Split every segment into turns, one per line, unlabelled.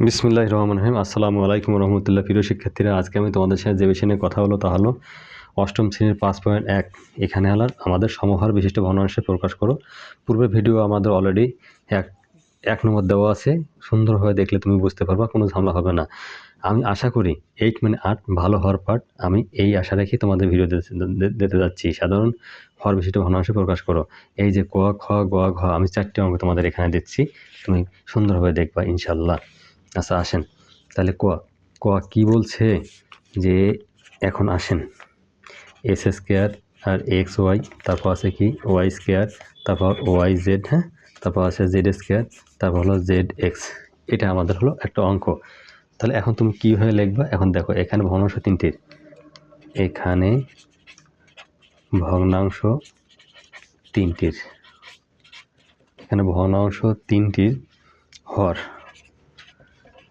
বিসমুল্লাহ রহমান রহিম। আসসালামু আলাইকুম রহমতুল্লাহ। প্রিয় শিক্ষার্থীরা, আজকে আমি তোমাদের সাথে যে বিষয় নিয়ে কথা হলো তা হলো অষ্টম শ্রেণির পাঁচ পয়েন্ট এক। এখানে হলো আমাদের সমহার বিশিষ্ট ভগ্নাংশে প্রকাশ করো। পূর্বে ভিডিও আমাদের অলরেডি এক এক নম্বর দেওয়া আছে। সুন্দরভাবে দেখলে তুমি বুঝতে পারবা, কোনো ঝামেলা হবে না। আমি আশা করি এইট মানে আট ভালো হওয়ার পার্ট আমি এই আশা রেখে তোমাদের ভিডিও দিতে- দিতে যাচ্ছি। সাধারণ হর বিশিষ্ট ভগ্নাংশে প্রকাশ করো। এই যে ক, খ, গ, ঘ, আমি চারটে অঙ্ক তোমাদের এখানে দিচ্ছি। তুমি সুন্দরভাবে দেখবা ইনশাল্লাহ আচ্ছা আসেন। তাহলে কোয়া কোয়া কি বলছে যে এখন আসেন। এস স্কোয়ার আর এক্স ওয়াই, তারপর আছে কি ওয়াই স্কোয়ার, তারপর ওয়াই জেড হ্যাঁ? তারপর আছে জেড স্কোয়ার, তারপর হলো জেড এক্স। এটা আমাদের হলো একটা অঙ্ক। তাহলে এখন তুমি কীভাবে লিখবা? এখন দেখো, এখানে ভগ্নাংশ তিনটির। এখানে ভগ্নাংশ তিনটির। এখানে ভগ্নাংশ তিনটির হর।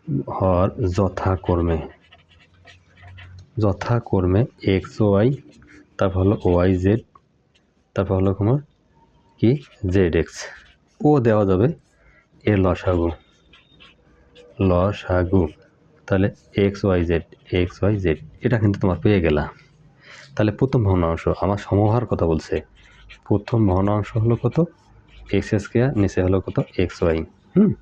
হর যথাক্রমে যথাক্রমে এক্স ওয়াই তারপর হলো ওয়াই জেড তারপর হলো তোমার কি? জেড এক্স ও দেওয়া যাবে এর লসাগু। লসাগু। তাহলে X Y Z X Y Z এটা কিন্তু তোমার পেয়ে গেলা। তাহলে প্রথম ভগ্নাংশ আমার সমহার কথা বলছে। প্রথম ভগ্নাংশ হলো কত? এক্স স্কোয়ার নিচে হলো কত? এক্স ওয়াই হুম?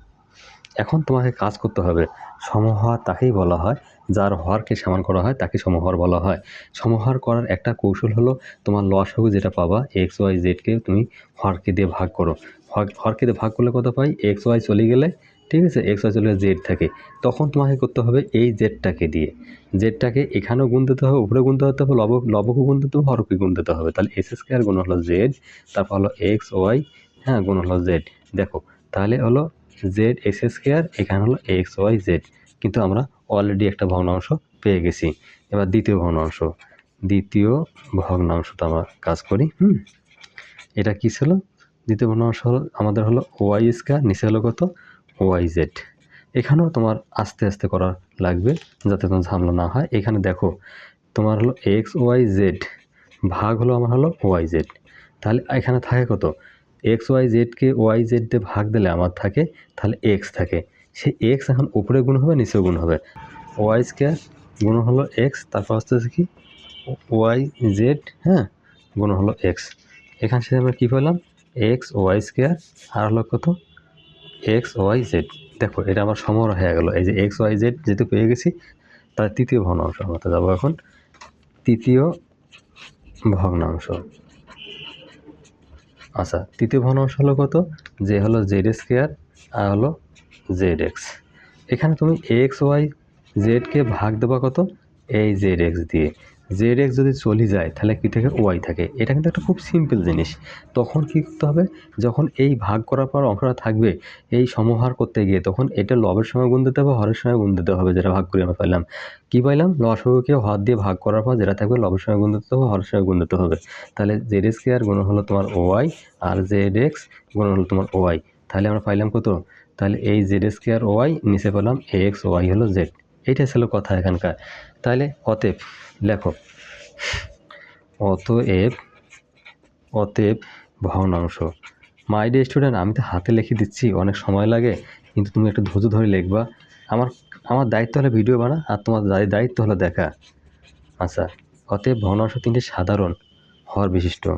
এখন তোমাকে কাজ করতে হবে। সমহার তাকেই বলা হয়, যার হরকে সমান করা হয় তাকে সমহার বলা হয়। সমহার করার একটা কৌশল হলো তোমার লসাগু যেটা পাবা এক্স ওয়াই জেডকে তুমি হরকে দিয়ে ভাগ করো। হর- হরকে দিয়ে ভাগ করলে কত পাই? এক্স ওয়াই চলে গেলে, ঠিক আছে এক্স ওয়াই চলে গেলে জেড থাকে। তখন তোমাকে করতে হবে এই জেডটাকে দিয়ে। জেডটাকে এখানেও গুণ দিতে হবে উপরে গুণ দিতে হবে, লব লবকে গুণ দিতে হবে হরকে গুণ দিতে হবে। তাহলে এস স্কোয়ার গুণ হলো জেড তারপর হলো এক্স ওয়াই হ্যাঁ গুণ হলো জেড দেখো, তাহলে হলো জেড এক্স স্কোয়ার এখানে হলো এক্স ওয়াই জেড কিন্তু আমরা অলরেডি একটা ভগ্নাংশ পেয়ে গেছি। এবার দ্বিতীয় ভগ্নাংশ। দ্বিতীয় ভগ্নাংশটা আমরা কাজ করি, হুম? এটা কী ছিল? দ্বিতীয় ভগ্নাংশ হলো, আমাদের হলো ওয়াই স্কোয়ার নিচে হলো কত? ওয়াই জেড এখানেও তোমার আস্তে আস্তে করা লাগবে যাতে তোমার ঝামেলা না হয়। এখানে দেখো, তোমার হলো এক্স ওয়াই জেড ভাগ হলো আমার হলো ওয়াই জেড তাহলে এখানে থাকে কত? এক্স ওয়াই জেডকে ওয়াই জেড ভাগ দিলে আমার থাকে, তাহলে এক্স থাকে। সেই এক্স এখন উপরে গুণ হবে, নিচেও গুণ হবে। ওয়াই স্কোয়ার গুণ হলো এক্স, তারপর হচ্ছে কি? ওয়াই জেড হ্যাঁ গুণ হলো এক্স। এখান থেকে আমরা কী পেলাম? এক্স ওয়াই স্কোয়ার, আর হলো কত? X Y Z. দেখো, এটা আমার সমর হয়ে গেল। এই যে এক্স ওয়াই জেড যেহেতু পেয়ে গেছি তার তৃতীয় ভগ্নাংশ, আমরা যাব এখন। তৃতীয় ভগ্নাংশ। আচ্ছা তৃতীয় ভগ্নাংশ হলো কত? যে হলো জেড স্কোয়ার আর হলো জেড এক্স এখানে তুমি এক্স ওয়াই জেডকে ভাগ দেবা কত? এই জেড এক্স দিয়ে। জেড এক্স যদি চলে যায়, তাহলে কী থাকে? ওয়াই থাকে। এটা কিন্তু একটা খুব সিম্পল জিনিস। তখন কী করতে হবে? যখন এই ভাগ করার পর অংশটা থাকবে, এই সমহার করতে গিয়ে তখন এটা লবের সময় গুণ দিতে হবে, হরের সময় গুণ দিতে হবে, যেটা ভাগ করে আমরা পাইলাম। কী পাইলাম? লসগুকে হর দিয়ে ভাগ করার পর যেটা থাকবে, লবের সময় গুণ দিতে হবে, হরের সময় গুণ দিতে হবে। তাহলে জেড স্কোয়ার গুণ হলো তোমার ওয়াই আর জেড এক্স গুণ হলো তোমার ওয়াই তাহলে আমরা পাইলাম কত? তাহলে এই জেড স্কোয়ার ওয়াই নিচে পেলাম এ এক্স ওয়াই হলো জেড এইটা ছিল কথা এখানকার। তাহলে অতএব লেখক অতএব অতএব ভগ্নাংশ। মাই ডে স্টুডেন্ট আমি তো হাতে লিখে দিচ্ছি, অনেক সময় লাগে, কিন্তু তুমি একটু ধৈর্য ধরে লিখবা। আমার আমার দায়িত্ব হলো ভিডিও বানা, আর তোমার দায়- দায়িত্ব হলো দেখা। আচ্ছা অতএব ভগ্নাংশ তিনটি সাধারণ। হর বিশিষ্ট।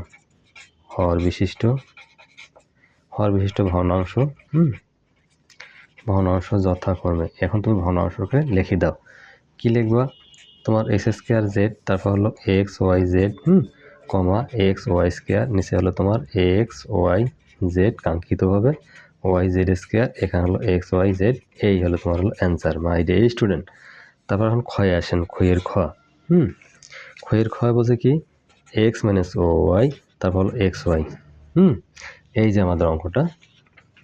হর বিশিষ্ট। হর বিশিষ্ট ভগ্নাংশ, হুম? ভগ্নাংশ যথাক্রমে। এখন তুমি ভগ্নাংশকে লিখে দাও। কি লিখবা? তোমার এক্স স্কোয়ার জেড তারপর হলো এক্স ওয়াই জেড হুম, কমা এক্স ওয়াই স্কোয়ার নিচে হলো তোমার এক্স ওয়াই জেড কাঙ্ক্ষিতভাবে ওয়াই জেড স্কোয়ার এখানে হলো এক্স ওয়াই জেড এই হলো তোমার হলো অ্যান্সার মাই ডে স্টুডেন্ট তারপর এখন ক্ষয়ে আসেন, ক্ষয়ের খ, হুম, ক্ষয়ের ক্ষয় বলছে কি? এক্স মাইনাস ও ওয়াই তারপর হলো এক্স ওয়াই হুম, এই যে আমাদের অঙ্কটা,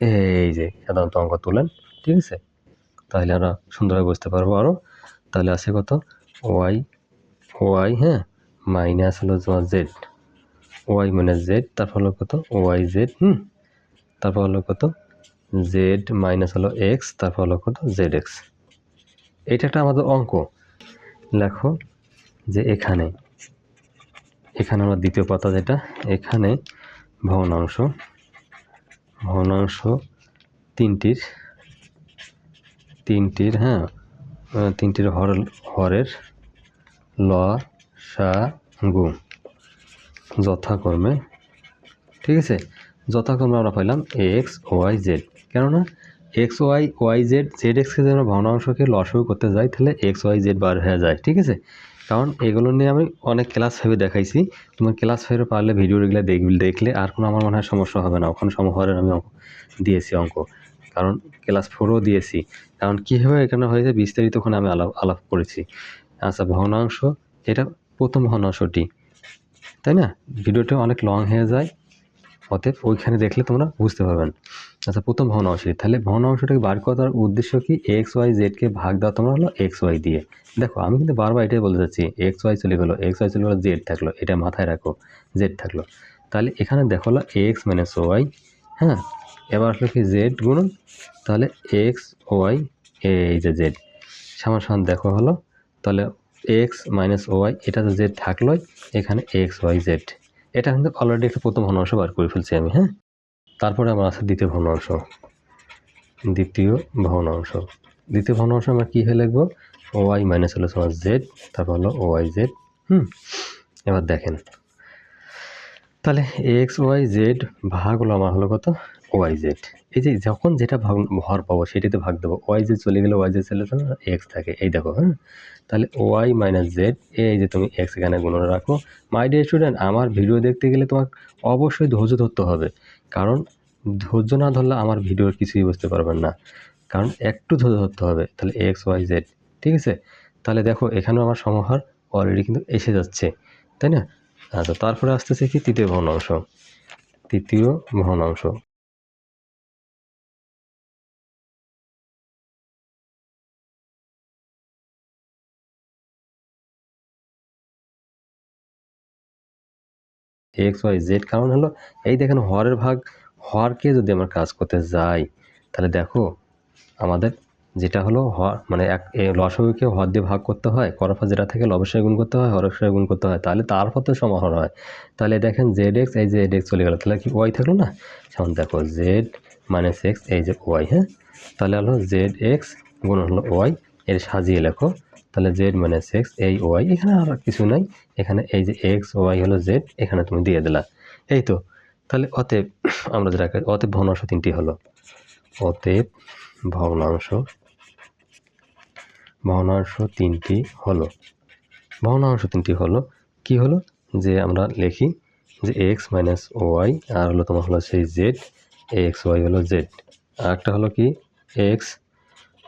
এই যে সাধারণত অঙ্ক তুলেন, ঠিক আছে? তাহলে আমরা সুন্দরভাবে বুঝতে পারব আরও তাহলে আছে কত? ওয়াই ওয়াই হ্যাঁ? মাইনাস হলো তোমার জেড ওয়াই মাইনাস জেড তারপর হলো কত? ওয়াই জেড হুম? তারপর হলো কত? জেড মাইনাস হলো এক্স তারপর হলো কত? জেড এক্স এটা একটা আমাদের অঙ্ক। লেখো যে এখানে এখানে আমার দ্বিতীয় পাতা যেটা, এখানে ভগ্নাংশ ভগ্নাংশ তিনটির তিনটির হ্যাঁ? তিনটির হর, হরের ল, সা, গু। যথাক্রমে। ঠিক আছে? যথাক্রমে আমরা পাইলাম এক্স, ওয়াই, জেড। কেননা x, y y, z z এক্সকে যদি আমরা ভগ্নাংশকে লসও করতে যাই, তাহলে এক্স, ওয়াই, জেড বার হয়ে যায়। ঠিক আছে? কারণ এগুলো নিয়ে আমি অনেক ক্লাস ফাইভে দেখাইছি। তোমার ক্লাস ফাইভে পারলে ভিডিওগুলো দেখলে আর কোনো আমার মনে হয় সমস্যা হবে না। ওখানে সমহরের আমি দিয়েছি অঙ্ক। কারণ ক্লাস ফোরও দিয়েছি। কারণ কীভাবে এখানে হয়েছে বিস্তারিত ওখানে আমি আলাপ আলাপ করেছি। আচ্ছা ভগ্নাংশ এটা প্রথম ভগ্নাংশটি, তাই না? ভিডিওটা অনেক লং হয়ে যায়, অতএব ওইখানে দেখলে তোমরা বুঝতে পারবেন। আচ্ছা প্রথম ভগ্নাংশটি, তাহলে ভগ্নাংশটাকে বার করার উদ্দেশ্য কি? এক্স ওয়াই জেডকে ভাগ দেওয়া তোমরা হলো এক্স ওয়াই দিয়ে। দেখো, আমি কিন্তু বারবার এটাই বলতে চাচ্ছি এক্স ওয়াই চলে গেলো এক্স ওয়াই চলে গেলো জেড থাকল, এটা মাথায় রাখো জেড থাকল। তাহলে এখানে দেখো হলো এক্স মাইনাস ওয়াই হ্যাঁ? এবার আসলো কি জেড গুণন তাহলে এক্স ওয়াই এই যে জেড সমান সমান দেখো হলো, তাহলে এক্স মাইনাস ওয়াই এটা তো জেড থাকলোই, এখানে এক্স ওয়াই জেড এটা কিন্তু অলরেডি একটা প্রথম ভগ্নাংশ বার করে ফেলছি আমি হ্যাঁ? তারপরে আমার আছে দ্বিতীয় ভগ্নাংশ দ্বিতীয় ভগ্নাংশ দ্বিতীয় ভগ্নাংশ আমরা কী হয়ে লিখব? ওয়াই মাইনাস হলো সমান জেড তারপর হলো ওয়াই জেড হুম? এবার দেখেন। তাহলে এক্স ওয়াই জেড ভাগ হলো আমার হলো কত? ওয়াই জেড এই যে যখন যেটা ভাগ, ভর পাবো সেটাতে ভাগ দেবো। ওয়াই জেড চলে গেলে ওয়াই জেড চলে গেলে এক্স থাকে। এই দেখো হ্যাঁ? তাহলে ওয়াই মাইনাস জেড এই যে তুমি এক্স এখানে গুণ রাখো। মাই ডিয়ার স্টুডেন্ট আমার ভিডিও দেখতে গেলে তোমার অবশ্যই ধৈর্য ধরতে হবে। কারণ ধৈর্য না ধরলে আমার ভিডিওর কিছুই বুঝতে পারবেন না। কারণ একটু ধৈর্য ধরতে হবে, তাহলে এক্স ওয়াই জেড ঠিক আছে? তাহলে দেখো, এখানেও আমার সমাহার অলরেডি কিন্তু এসে যাচ্ছে, তাই না? আচ্ছা তারপরে আসতেছে কি? তৃতীয় ভগ্নাংশ। তৃতীয় ভগ্নাংশ। এক্স ওয়াই জেড কারণ হলো, এই দেখেন হরের ভাগ হরকে যদি আমরা কাজ করতে যাই, তাহলে দেখো আমাদের যেটা হলো হর মানে এক, এ লসগুকে হর দিয়ে ভাগ করতে হয় করফা যেটা থেকে লবসায় গুণ করতে হয় হরসায় গুণ করতে হয়, তাহলে তারপর তো সমাহার হয়। তাহলে দেখেন জেড এক্স এই জেড এক্স চলে গেল, তাহলে কি ওয়াই থাকল না? যেমন দেখো জেড মাইনাস এক্স এই যে ওয়াই হ্যাঁ? তাহলে হলো জেড এক্স গুণ হলো ওয়াই এর সাজিয়ে লেখো তাহলে জেড মাইনাস এক্স এই ওয়াই এখানে আর কিছু নাই। এখানে এই যে এক্স ওয়াই হলো জেড এখানে তুমি দিয়ে দিলা। এই তো, তাহলে অতএব আমরা যেটা অতএব ভগ্নাংশ তিনটি হলো। অতএব ভগ্নাংশ ভগ্নাংশ তিনটি হলো। ভগ্নাংশ তিনটি হলো, কি হলো? যে আমরা লিখি যে এক্স মাইনাস ওয়াই আর হলো তোমার হলো সেই জেড এক্স ওয়াই হলো জেড আর একটা হলো কি? এক্স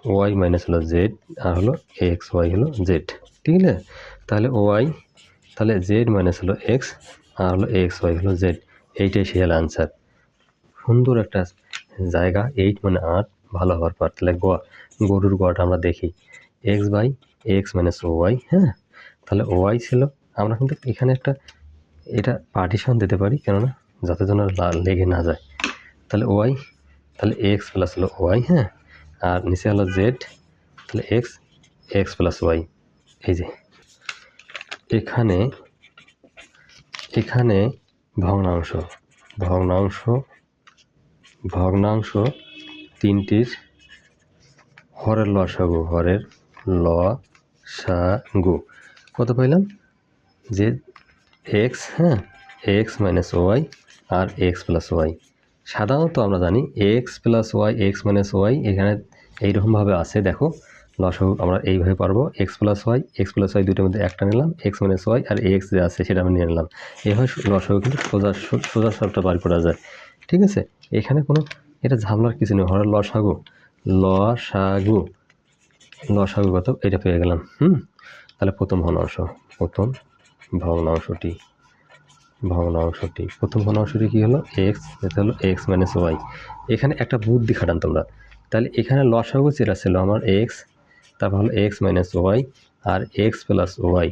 ওয়াই মাইনাস হলো জেড, আর হলো এক্স, ওয়াই হলো জেড। ঠিক আছে? তাহলে ওয়াই, তাহলে জেড মাইনাস হলো এক্স, আর হলো এক্স, ওয়াই হলো জেড। এইটাই সেই হলো আনসার। সুন্দর একটা জায়গা, এইট মানে আট, ভালো হওয়ার পর। তাহলে গ গরুর গোয়াটা আমরা দেখি। X by x minus y হ্যাঁ? তাহলে ওয়াই ছিল, আমরা কিন্তু এখানে একটা, এটা পার্টিশন দিতে পারি, কেননা যাতে যেন লেগে না যায়। তাহলে ওয়াই, তাহলে এক্স প্লাস হলো ওয়াই হ্যাঁ? আর নিচে হলো জেড তাহলে এক্স এক্স প্লাস ওয়াই এই যে। এখানে এখানে ভগ্নাংশ ভগ্নাংশ ভগ্নাংশ তিনটির হরের লসাগু হরের ল সা গু কত পাইলাম? যে এক্স হ্যাঁ এক্স মাইনাস ওয়াই আর এক্স প্লাস ওয়াই সাধারণত আমরা জানি x plus y x minus y এখানে এইরকমভাবে আছে, দেখো। লসাগু আমরা এইভাবে পারব। X plus y x plus y দুটোর মধ্যে একটা নিলাম এক্স মাইনাস ওয়াই আর এক্স যে আছে সেটা আমি নিয়ে নিলাম। এইভাবে লসাগু কিন্তু সোজা সোজা সবটা বার করা যায়। ঠিক আছে? এখানে কোনো এটা ঝামলার কিছু নেই হরের লসাগু। লসাগু। লসাগু কত? এটা পেয়ে গেলাম, হুম? তাহলে প্রথম ভগ্নাংশ প্রথম ভগ্নাংশটি। ভগ্নাংশটি। প্রথম ভগ্নাংশটি কী হলো? এক্স এটা হলো এক্স মাইনাস ওয়াই এখানে একটা বুদ্ধি খাটান তোমরা। তাহলে এখানে লসাগু যেটা ছিল আমার এক্স তারপর হলো এক্স মাইনাস ওয়াই আর এক্স প্লাস ওয়াই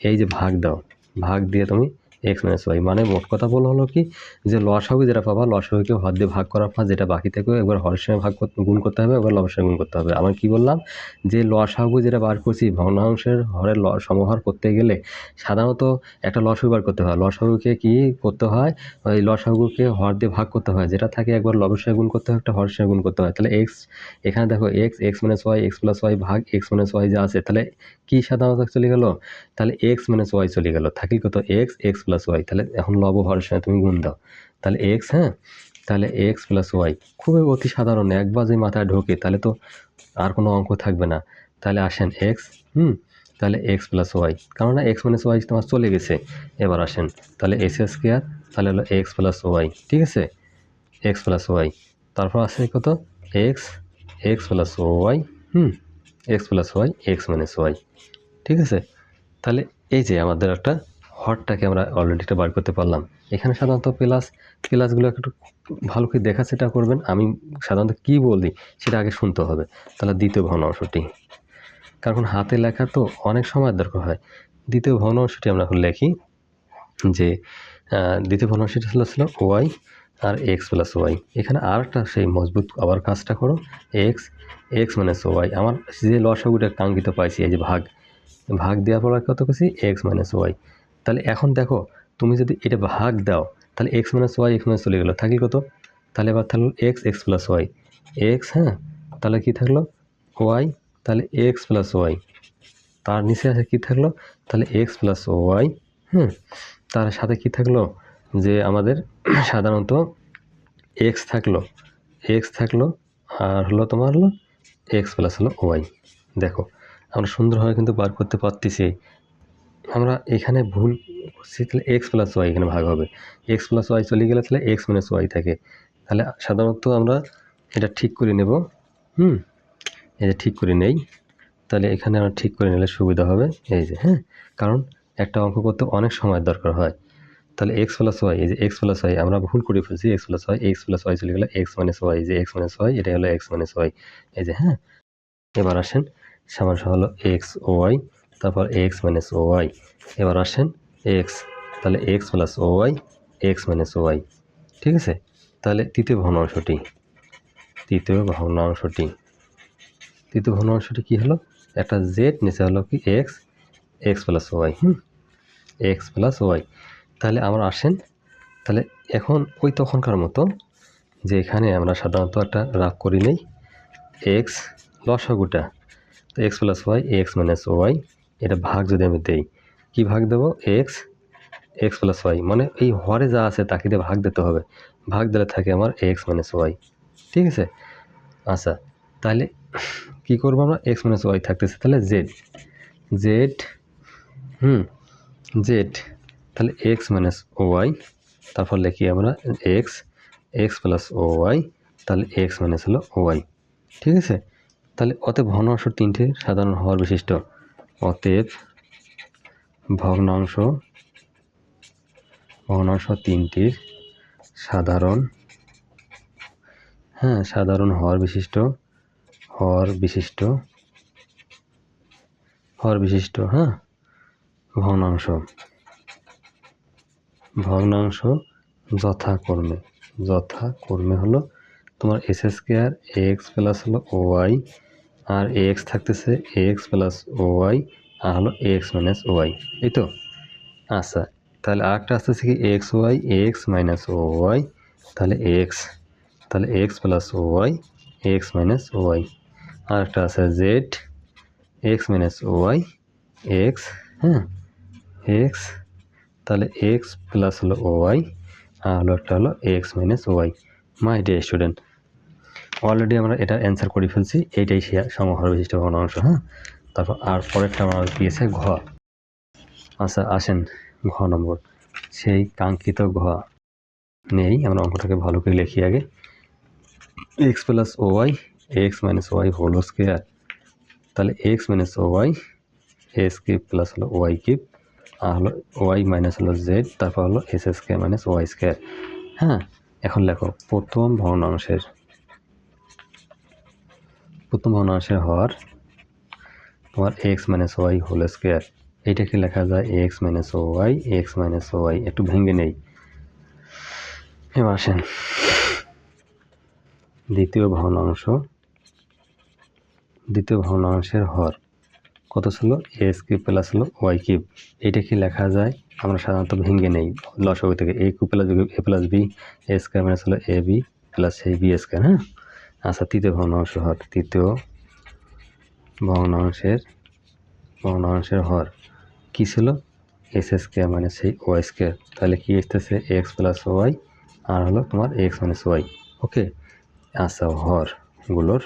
এই যে ভাগ দাও, ভাগ দিয়ে তুমি এক্স মাইনাস ওয়াই মানে মোট কথা বলা হলো কি, যে লসাগু যেটা পাবা লসাগুকে হর দিয়ে ভাগ করার পর যেটা বাকি থাকবে একবার হরের সঙ্গে ভাগ গুণ করতে হবে, একবার লবের গুণ করতে হবে। আমার কি বললাম, যে লসাগু যেটা বার করছি, ভগ্নাংশের হরের ল সমাহার করতে গেলে সাধারণত একটা লসাগু বার করতে হয়। লসাগুকে কি করতে হয়? ওই লসাগুকে হর দিয়ে ভাগ করতে হয়। যেটা থাকে একবার লবের সঙ্গে গুণ করতে হয়, একটা হরের সঙ্গে গুণ করতে হয়। তাহলে এক্স এখানে দেখো x x minus y x plus y ভাগ এক্স মাইনাস ওয়াই যা আছে, তাহলে কি সাধারণত চলে গেল? তাহলে এক্স মাইনাস ওয়াই চলে গেল। থাকি কত এক্স এক্স প্লাস ওয়াই তাহলে এখন লব হরের সঙ্গে তুমি গুণ দাও। তাহলে এক্স হ্যাঁ? তাহলে এক্স প্লাস ওয়াই খুবই অতি সাধারণ একবার যে মাথায় ঢোকে, তাহলে তো আর কোনো অঙ্ক থাকবে না। তাহলে আসেন এক্স হুম? তাহলে এক্স প্লাস ওয়াই কেননা এক্স মাইনাস ওয়াই তোমার চলে গেছে। এবার আসেন, তাহলে এস এস কেয়ার তাহলে হলো এক্স প্লাস ওয়াই ঠিক আছে? এক্স প্লাস ওয়াই তারপর আছে কত? এক্স এক্স প্লাস ওয়াই হুম? X plus y x minus y ঠিক আছে? তাহলে এই যে আমাদের একটা হটটাকে আমরা অলরেডি একটা বার করতে পারলাম। এখানে সাধারণত প্লাস প্লাসগুলো একটু ভালো করে দেখা সেটা করবেন। আমি সাধারণত কী বলি, সেটা আগে শুনতে হবে। তাহলে দ্বিতীয় ভগ্নাংশটি কারণ হাতে লেখা তো অনেক সময় দরকার হয়। দ্বিতীয় ভগ্নাংশটি আমরা এখন লিখি যে দ্বিতীয় ভগ্নাংশটি ছিল ছিল ওয়াই আর এক্স প্লাস ওয়াই এখানে আর একটা সেই মজবুত আবার কাজটা করো। এক্স এক্স মাইনাস ওয়াই আমার যে লসাগুটা কাঙ্ক্ষিত পাইছি, এই যে ভাগ। ভাগ দেওয়ার পর কত করছি? এক্স মাইনাস ওয়াই তাহলে এখন দেখো, তুমি যদি এটা ভাগ দাও, তাহলে x minus y x minus চলে গেলো। থাকি কত? তাহলে এবার থাকল x x plus y x হ্যাঁ? তাহলে কী থাকল? ওয়াই তাহলে এক্স প্লাস ওয়াই তার নিচে আছে কী থাকল? তাহলে এক্স প্লাস ওয়াই হুম? তার সাথে কী থাকল? যে আমাদের সাধারণত এক্স থাকল। এক্স থাকল, আর হলো তোমার হলো এক্স প্লাস হলো ওয়াই দেখো আমরা সুন্দরভাবে কিন্তু বার করতে পারতেছি। আমরা এখানে ভুল করছি, তাহলে এক্স প্লাস ওয়াই এখানে ভাগ হবে। এক্স প্লাস ওয়াই চলে গেলে তাহলে এক্স মাইনাস ওয়াই থাকে। তাহলে সাধারণত আমরা এটা ঠিক করে নেব। হুম যে ঠিক করে নেই। তাহলে এখানে আমরা ঠিক করে নিলে সুবিধা হবে। এই যে হ্যাঁ কারণ একটা অঙ্ক করতে অনেক সময় দরকার হয়। তাহলে এক্স প্লাস ওয়াই এই যে এক্স প্লাস ওয়াই আমরা ভুল করে ফেলছি। X plus y x plus y চলে গেলে এক্স মাইনাস ওয়াই যে এক্স মাইনাস ওয়াই এটা হলো এক্স মাইনাস ওয়াই এই যে হ্যাঁ এবার আসেন সমান হলো এক্স ওয়াই তারপর এক্স মাইনাস ওয়াই এবার আসেন এক্স তাহলে x plus y x minus y ঠিক আছে? তাহলে তৃতীয় ভগ্নাংশটি তৃতীয় ভগ্নাংশটি তৃতীয় ভগ্নাংশটি কী হলো? একটা জেড নিচে হলো কি এক্স এক্স প্লাস ওয়াই হুম? এক্স প্লাস ওয়াই তাহলে আমরা আসেন, তাহলে এখন ওই তখনকার মতো যে এখানে আমরা সাধারণত একটা রাগ করি নেই এক্স লসাগুটা তো x plus y x minus y এটা ভাগ যদি আমি দেই, কী ভাগ দেবো? এক্স এক্স প্লাস ওয়াই মানে এই হরে যা আছে তাকে দিয়ে ভাগ দিতে হবে। ভাগ দিলে থাকে আমার এক্স মাইনাস ওয়াই ঠিক আছে? আচ্ছা তাহলে কী করব আমরা? এক্স মাইনাস ওয়াই থাকতেছে, তাহলে জেড জেড হুম জেড তাহলে এক্স মাইনাস ওয়াই তারপর লিখি আমরা এক্স এক্স প্লাস ওয়াই তাহলে এক্স মাইনাস হলো ওয়াই ঠিক আছে? তাহলে অতএব ভগ্নাংশ তিনটে সাধারণ হওয়ার বিশিষ্ট। অতএব ভগ্নাংশ ভগ্নাংশ তিনটির সাধারণ হ্যাঁ সাধারণ হওয়ার বিশিষ্ট হওয়ার বিশিষ্ট হওয়ার বিশিষ্ট হ্যাঁ ভগ্নাংশ ভগ্নাংশ যথাক্রমে যথাক্রমে হলো তোমার x x square x plus হলো ওয়াই আর এক্স থাকতেছে এক্স প্লাস ওয়াই আর হলো এক্স মাইনাস ওয়াই এই তো? আচ্ছা তাহলে আরেকটা আসতেছে কি x y x minus y তাহলে এক্স তাহলে x plus y x minus y আরেকটা আছে z x minus y x হ্যাঁ এক্স তাহলে এক্স প্লাস হলো ওয়াই আর হলো একটা হলো x minus y my dear student already আমরা এটা অ্যান্সার করে ফেলছি। এইটাই সে সমহর বিশিষ্ট ভগ্নাংশ হ্যাঁ? তারপর আর পরেরটা আমার দিয়েছে ঘ। আচ্ছা আসেন। ঘ নম্বর। সেই কাঙ্ক্ষিত ঘ নেই আমরা অঙ্কটাকে ভালো করে লিখি আগে। এক্স প্লাস ও y x minus y whole square তাহলে x minus y x cube plus হলো ওয়াই কিউব আর হলো ওয়াই মাইনাস হলো জেড তারপর হলো x square minus y square হ্যাঁ? এখন লেখো, প্রথম ভগ্নাংশের প্রথম ভগ্নাংশের হওয়ার তোমার x minus y whole square এইটাকে লেখা যায়? X minus y x minus y একটু ভেঙে নেই। এবার আসেন। দ্বিতীয় ভগ্নাংশ দ্বিতীয় ভগ্নাংশের হর কত ছিল? এস কিউব প্লাস হলো ওয়াই কিউব এইটা কি লেখা যায়? আমরা সাধারণত ভেঙে নেই লসগু থেকে। A cube plus a plus b a square minus হলো a b plus a b square হ্যাঁ? আচ্ছা তৃতীয় ভগ্নাংশ হর, তৃতীয় ভগ্নাংশের ভগ্নাংশের হর। কী ছিল? এস স্কোয়ার মানে সেই ওয়াই স্কোয়ার। তাহলে কী আসতেছে? এক্স প্লাস ওয়াই, আর হলো তোমার এক্স মাইনাস ওয়াই। ওকে? আচ্ছা হরগুলোর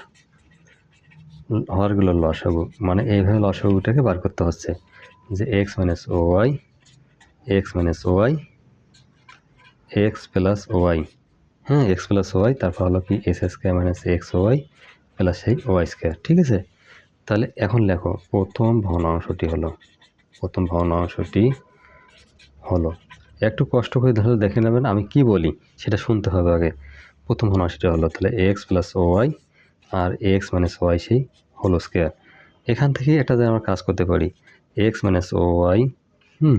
হরগুলোর লসাগু মানে এইভাবে লসাগুটাকে বার করতে হচ্ছে যে x minus y, x minus y, x plus y. হ্যাঁ এক্স প্লাস ওয়াই তারপর হলো কি x square minus x y plus সেই ওয়াই স্কোয়ার ঠিক আছে? তাহলে এখন লেখো, প্রথম ভগ্নাংশটি হলো, প্রথম ভগ্নাংশটি হলো। একটু কষ্ট করে ধরে দেখে নেবেন, আমি কি বলি, সেটা শুনতে হবে আগে। প্রথম ভগ্নাংশটি হলো, তাহলে এক্স প্লাস ওয়াই আর এক্স মাইনাস ওয়াই সেই হোলো স্কোয়ার এখান থেকে একটা যে আমরা কাজ করতে পারি এক্স মাইনাস ওয়াই হুম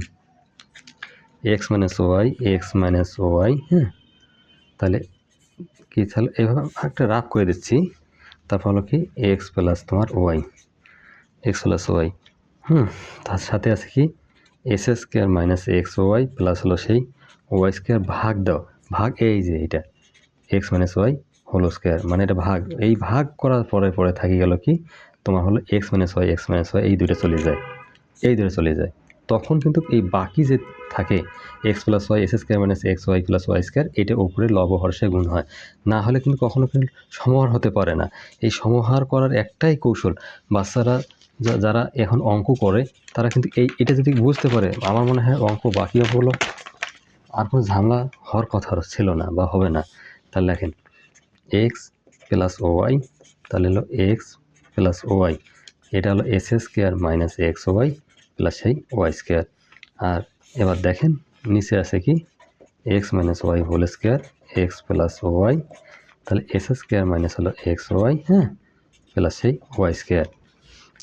x minus y x minus y হ্যাঁ তাহলে কি, তাহলে এইভাবে একটা রাফ করে দিচ্ছি। তারপর হলো কি এক্স প্লাস তোমার ওয়াই এক্স প্লাস ওয়াই হুম, তার সাথে আছে কি x square minus x y plus হলো সেই ওয়াই স্কোয়ার ভাগ দাও। ভাগ এই যে এটা x minus y whole square মানে এটা ভাগ, এই ভাগ করার পরে পরে থাকি গেল কি, তোমার হলো x minus y x minus y এই দুটো চলে যায়, এই দুটো চলে যায়। তখন কিন্তু এই বাকি যে থাকে। X plus y x square minus x y plus y square এটা উপরে লব হর্ষে গুণ হয়। না হলে কিন্তু কখনো কিন্তু সমাহার হতে পারে না। এই সমহার করার একটাই কৌশল, বাচ্চারা যারা এখন অঙ্ক করে, তারা কিন্তু এই, এটা যদি বুঝতে পারে, আমার মনে হয় অঙ্ক বাকি হলো আর কোনো ঝামেলা হওয়ার কথা ছিল না বা হবে না। তাহলে দেখেন এক্স প্লাস ওয়াই তাহলে হলো এক্স প্লাস ওয়াই এটা হলো x square minus x y plus সেই ওয়াই স্কোয়ার আর এবার দেখেন, নিচে আছে কি? X minus y whole square x plus y তাহলে এস স্কোয়ার মাইনাস হলো এক্স ওয়াই হ্যাঁ? প্লাস সেই ওয়াই স্কোয়ার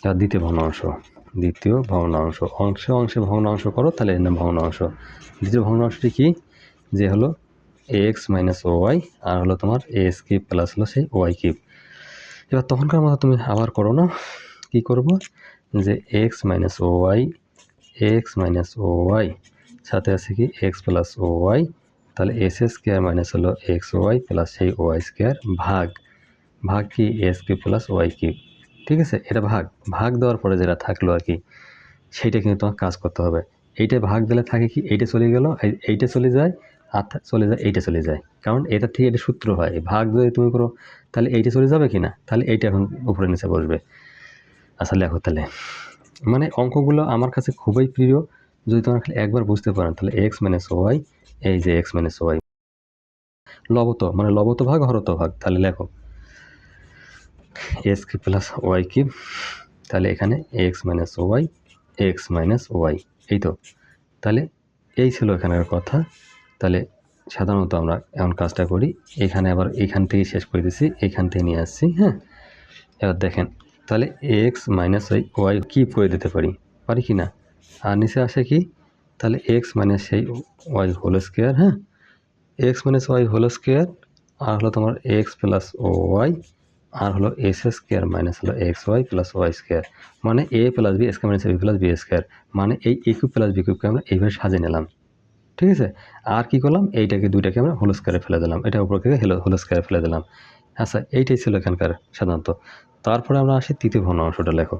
আর দ্বিতীয় ভগ্নাংশ দ্বিতীয় ভগ্নাংশ, অংশে অংশে ভগ্নাংশ করো, তাহলে এর নাম ভগ্নাংশ। দ্বিতীয় ভগ্নাংশটি কি? যে হলো এক্স মাইনাস ওয়াই আর হলো তোমার এস কিউব প্লাস হলো সেই ওয়াই কিউব এবার তখনকার মতো তুমি আবার করো না। কী করব? যে x minus y x minus ও ওয়াই সাথে আছে কি এক্স প্লাস ও ওয়াই তাহলে এস স্কোয়ার মাইনাস হলো এক্স ওয়াই প্লাস সেই ওয়াই স্কোয়ার ভাগ। ভাগ কি x cube plus y cube ঠিক আছে? এটা ভাগ। ভাগ দেওয়ার পরে যেটা থাকল আর কি, সেইটা কিন্তু তোমার কাজ করতে হবে। এইটা ভাগ দিলে থাকে কি, এইটা চলে গেল, এই- এইটা চলে যায়, আর চলে যায়, এইটা চলে যায়। কারণ এটা থেকে এটা সূত্র হয় ভাগ যদি তুমি করো, তাহলে এইটা চলে যাবে কি না তাহলে এইটা এখন উপরে নিচে বসবে। আচ্ছা লেখো তাহলে। মানে অঙ্কগুলো আমার কাছে খুবই প্রিয়। যদি তোমরা খালি একবার বুঝতে পারেন তাহলে এক্স মাইনাস ওয়াই এই যে এক্স মাইনাস ওয়াই লবত মানে লবত ভাগ, হরত ভাগ। তাহলে লেখো x cube plus y cube তাহলে এখানে x minus y x minus y এই তো। তাহলে এই ছিল এখানের কথা। তাহলে সাধারণত আমরা এমন কাজটা করি। এখানে আবার এইখান থেকে শেষ করে দিছি, এখান থেকে নিয়ে আসছি হ্যাঁ? এবার দেখেন তাহলে x minus y y cube করে দিতে পারি। পারি কি না? আর নিচে আসে কি? তাহলে এক্স মাইনাস সেই ওয়াই হোল স্কোয়ার হ্যাঁ? X minus y whole square আর হলো তোমার এক্স প্লাস ও ওয়াই আর হলো এস স্কোয়ার মাইনাস হলো x y plus y square মানে a plus b square minus b plus b square মানে এই এ কিউব প্লাস বি কিউবকে আমরা এইভাবে সাজিয়ে নিলাম। ঠিক আছে? আর কি করলাম? এইটাকে, দুইটাকে আমরা হোল স্কোয়ারে ফেলে দিলাম। এটা উপর থেকে হেলো হোল স্কোয়ারে ফেলে দিলাম। আচ্ছা এইটাই ছিল এখানকার সাধারণত। তারপরে আমরা আসি তৃতীয় ভগ্নাংশটা লেখো।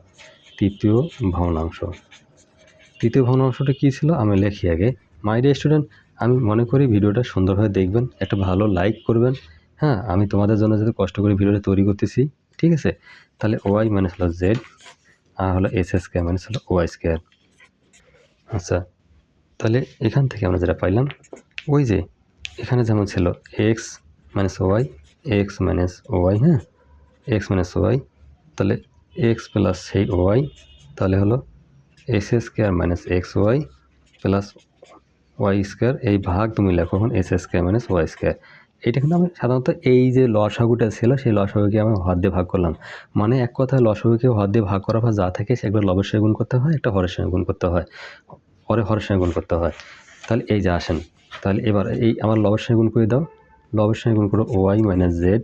তৃতীয় ভগ্নাংশ। তৃতীয় ভগ্নাংশটা কী ছিল? আমি লেখি আগে। মাই ডিয়ার স্টুডেন্ট আমি মনে করি ভিডিওটা সুন্দরভাবে দেখবেন, একটা ভালো লাইক করবেন। হ্যাঁ আমি তোমাদের জন্য যদি কষ্ট করে ভিডিওটা তৈরি করতেছি, ঠিক আছে? তাহলে ওয়াই মাইনাস হলো জেড, আর হলো এস স্কোয়ার মাইনাস হলো ওয়াই স্কোয়ার। আচ্ছা তাহলে এখান থেকে আমরা যেটা পাইলাম, ওই যে এখানে যেমন ছিল x minus y x minus y হ্যাঁ? এক্স মাইনাস ওয়াই তাহলে এক্স প্লাস সেই ওয়াই তাহলে হলো x square minus x y plus y square এই ভাগ তুমি লেখো এখন x square minus y square এটা কিন্তু আমি সাধারণত এই যে লসাগুটা ছিল, সেই লসাগুকে আমি হাত দিয়ে ভাগ করলাম। মানে এক কথায় লসাগুকে হাত দিয়ে ভাগ করার পর যা থাকে সেগুলো লবের সঙ্গে গুণ করতে হয়, একটা হরের সঙ্গে গুণ করতে হয়। পরে হরের সঙ্গে গুণ করতে হয়। তাহলে এই যে আসেন, তাহলে এবার এই আমার লবের সঙ্গে গুণ করে দাও। লবের সঙ্গে গুণ করো ওয়াই মাইনাস জেড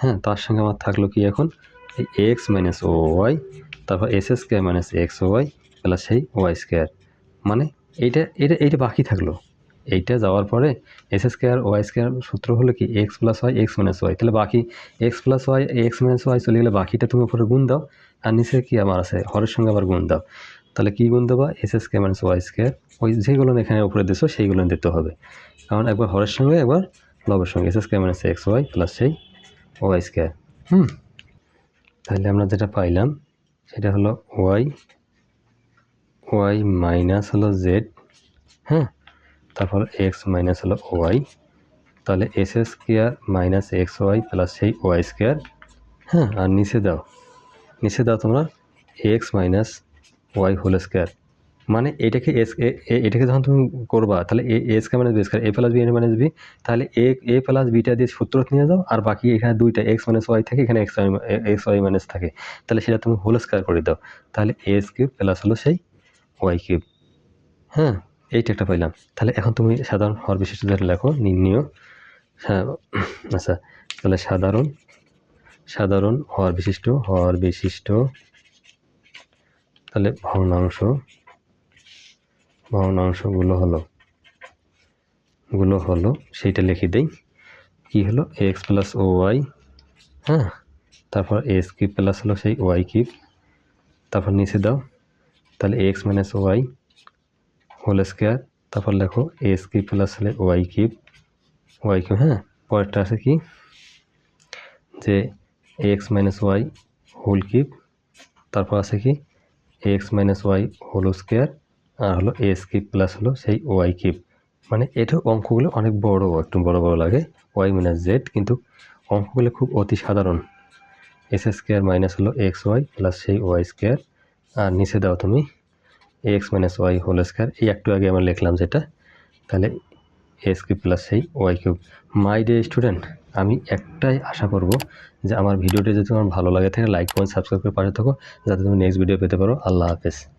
হ্যাঁ তার সঙ্গে আমার থাকল কি এখন? এক্স মাইনাস ও ওয়াই তারপর x x square minus x y plus সেই ওয়াই স্কোয়ার মানে এইটা এটা এইটা বাকি থাকল। এইটা যাওয়ার পরে এস স্কোয়ার ওয়াই স্কোয়ার সূত্র হলো কি x plus y x minus y তাহলে বাকি x plus y x minus y চলে গেলে বাকিটা তুমি উপরে গুণ দাও, আর নিচে কি আমার আছে, হরের সঙ্গে আবার গুণ দাও। তাহলে কী গুণ দেবা? X square minus y square ওই যেগুলো এখানে উপরে দিছো, সেইগুলো দিতে হবে। কারণ একবার হরের সঙ্গে, একবার লবের সঙ্গে। X square minus x y plus সেই ওয়াই স্কোয়ার হুম? তাহলে আমরা যেটা পাইলাম, সেটা হলো ওয়াই ওয়াই মাইনাস হলো জেড হ্যাঁ? তারপর এক্স মাইনাস হলো ওয়াই, তাহলে x square minus x y plus সেই ওয়াই স্কোয়ার হ্যাঁ? আর নিচে দাও নিচে দাও তোমরা, x minus y whole square. মানে এটাকে এস এ এটাকে যখন তুমি করবা, তাহলে a S K minus b square a plus b N minus b তাহলে এ এ প্লাস বিটা দিয়ে সূত্র নিয়ে যাও, আর বাকি এখানে দুইটা এক্স মাইনাস ওয়াই থাকে, এখানে x y x y minus থাকে। তাহলে সেটা তুমি হোল স্কোয়ার করে দাও। তাহলে এ এস কিউব প্লাস হলো সেই ওয়াই কিউব হ্যাঁ এইটা একটা পাইলাম। তাহলে এখন তুমি সাধারণ হর বিশিষ্টদের লেখো, নির্ণয়। হ্যাঁ আচ্ছা তাহলে সাধারণ সাধারণ হর বিশিষ্ট হর বিশিষ্ট, তাহলে ভগ্নাংশ ভগ্নাংশগুলো হলো, গুলো হলো, সেইটা লিখে দেই। কি হলো? এক্স প্লাস ও ওয়াই হ্যাঁ? তারপর এস কিউব প্লাস হলো সেই ওয়াই কিউব তারপর নিচে দাও। তাহলে x minus y whole square তারপর লেখো এস কিউব প্লাস হলে ওয়াই কিউব ওয়াই কিউব হ্যাঁ? পরেরটা আছে কি? যে x minus y whole cube তারপর আছে কি? X minus y whole square আর হলো এস কিউব প্লাস হলো সেই ওয়াই কিউব মানে এটা অঙ্কগুলো অনেক বড়, একটু বড় বড় লাগে। ওয়াই মাইনাস জেড কিন্তু অঙ্কগুলো খুব অতি সাধারণ। এস স্কোয়ার মাইনাস হলো এক্স ওয়াই প্লাস সেই ওয়াই স্কোয়ার আর নিচে দাও তুমি x minus y whole square এই একটু আগে আমরা লিখলাম যেটা। তাহলে এস কিউব প্লাস সেই y cube my dear student আমি একটাই আশা করব যে আমার ভিডিওটি যদি তোমার ভালো লাগে থাকে লাইক কমেন্ট সাবস্ক্রাইব করে পাশে থাকো। যাতে তুমি নেক্সট ভিডিও পেতে পারো। আল্লাহ হাফেজ।